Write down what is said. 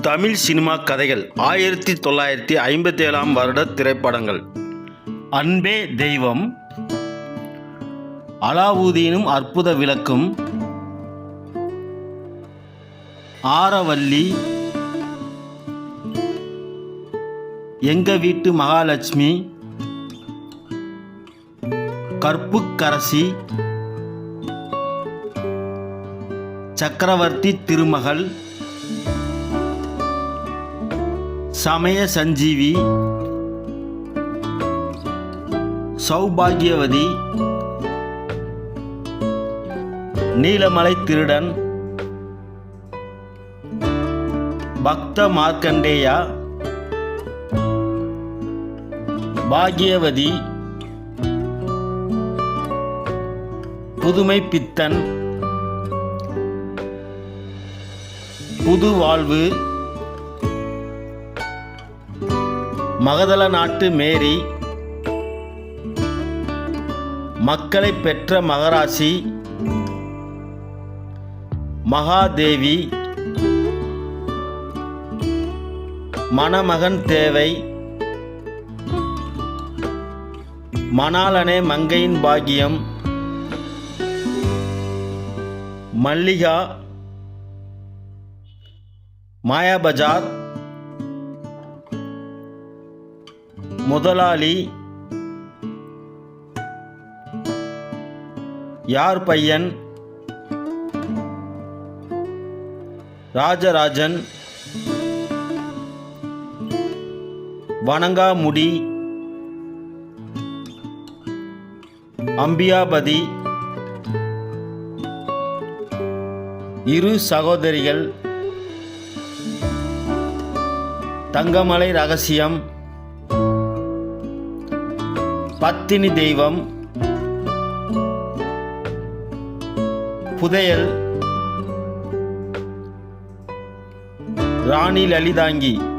Tamil cinema கதைகள் ஆயிரத்தி தொள்ளாயிரத்தி ஐம்பத்தி ஏழாம் வருட திரைப்படங்கள். அன்பே தெய்வம். அலாவுதீனும் அற்புத விளக்கும். ஆரவல்லி. எங்க வீட்டு மகாலட்சுமி. கற்புக்கரசி. சக்கரவர்த்தி திருமகள். சமய சஞ்சீவி சௌபாகியவதி நீலமலை திருடன் பக்த மார்க்கண்டேயா பாகியவதி புதுமை பித்தன் புது வாழ்வு மகதல நாட்டு மேரி மக்களை பெற்ற மகராசி மகாதேவி மணமகன் தேவை மணாலனே மங்கையின் பாக்கியம் மல்லிகா மாயாபஜார் முதலாளி. யார் பையன்? ராஜராஜன். வணங்காமுடி. அம்பியாபதி. இரு சகோதரிகள். தங்கமலை ரகசியம். பத்தினி தெய்வம். புதையல். ராணி லலிதாங்கி.